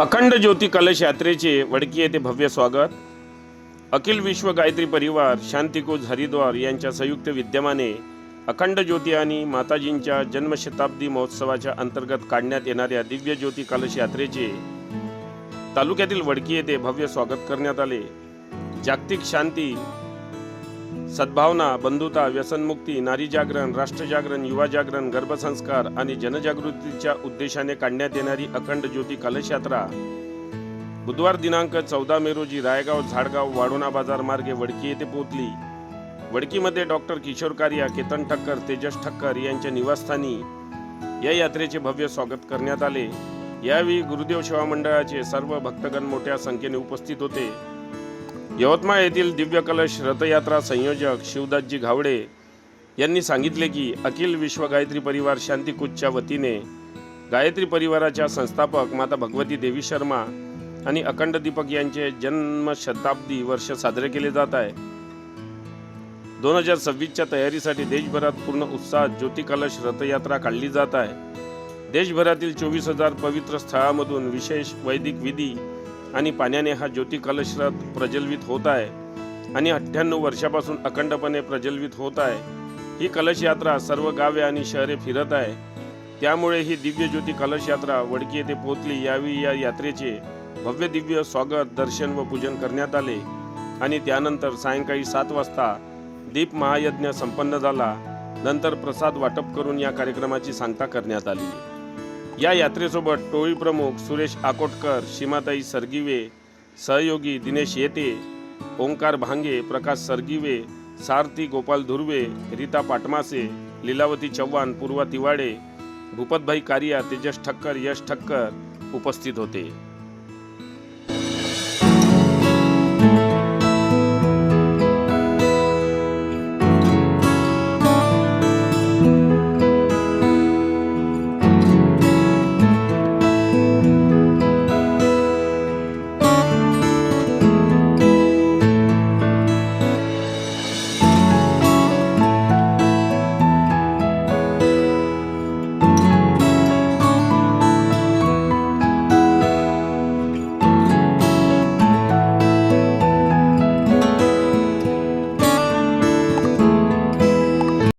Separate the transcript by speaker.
Speaker 1: अखंड ज्योती कलश यात्रेचे वडकी येथे भव्य स्वागत. अखिल विश्व गायत्री परिवार शांतिकोज हरिद्वार यांच्या संयुक्त विद्यमाने अखंड ज्योती आणि माताजींच्या जन्मशताब्दी महोत्सवाच्या अंतर्गत काढण्यात येणाऱ्या दिव्य ज्योती कलश यात्रेचे तालुक्यातील वडकी येथे भव्य स्वागत करण्यात आले. जागतिक शांती सद्भावना बंधुता व्यसनमुक्ती नारी जागरण राष्ट्र जागरण युवा जागरण गर्भसंस्कार आणि जनजागृतीच्या उद्देशाने काढण्यात येणारी अखंड ज्योती कलशयात्रा. बुधवार दिनांक चौदा मे रोजी रायगाव झाडगाव वाडोणा बाजार मार्गे वडकी येथे पोहोचली. वडकीमध्ये डॉक्टर किशोर कारिया केतन ठक्कर तेजस ठक्कर यांच्या निवासस्थानी या यात्रेचे भव्य स्वागत करण्यात आले. यावेळी गुरुदेव सेवा मंडळाचे सर्व भक्तगण मोठ्या संख्येने उपस्थित होते. यवतमाळ येथील दिव्य कलश रथयात्रा संयोजक शिवदासजी घावडे यांनी सांगितले की अखिल विश्व गायत्री परिवार शांतिकूचच्या वतीने गायत्री परिवाराच्या संस्थापक माता भगवती देवी शर्मा आणि अखंड दीपक यांचे जन्म शताब्दी वर्ष साजरे केले जात आहे. दोन हजार सव्वीसच्या तयारीसाठी देशभरात पूर्ण उत्साहात ज्योती कलश रथयात्रा काढली जात आहे. देशभरातील चोवीस हजार पवित्र स्थळामधून विशेष वैदिक विधी आणि पाण्याने हा ज्योती कलश प्रज्वलित होत आहे आणि अठ्ठ्याण्णव वर्षापासून अखंडपणे प्रज्वलित होत आहे. ही कलश यात्रा सर्व गावे आणि शहरे फिरत आहे. त्यामुळे ही दिव्य ज्योती कलश यात्रा वडकी येथे पोहोचली. यावेळी या यात्रेचे भव्य दिव्य स्वागत दर्शन व पूजन करण्यात आले आणि त्यानंतर सायंकाळी सात वाजता दीप महायज्ञ संपन्न झाला. नंतर प्रसाद वाटप करून या कार्यक्रमाची सांगता करण्यात आली. या यात्रेसोबत टोळी प्रमुख सुरेश आकोटकर सीमाताई सरगिवे सहयोगी दिनेश येते ओंकार भांगे प्रकाश सरगिवे सारथी गोपाल धुर्वे रीता पाटमासे लीलावती चव्हाण पूर्वा तिवाडे भूपतभाई कारिया तेजस ठक्कर यश ठक्कर उपस्थित होते.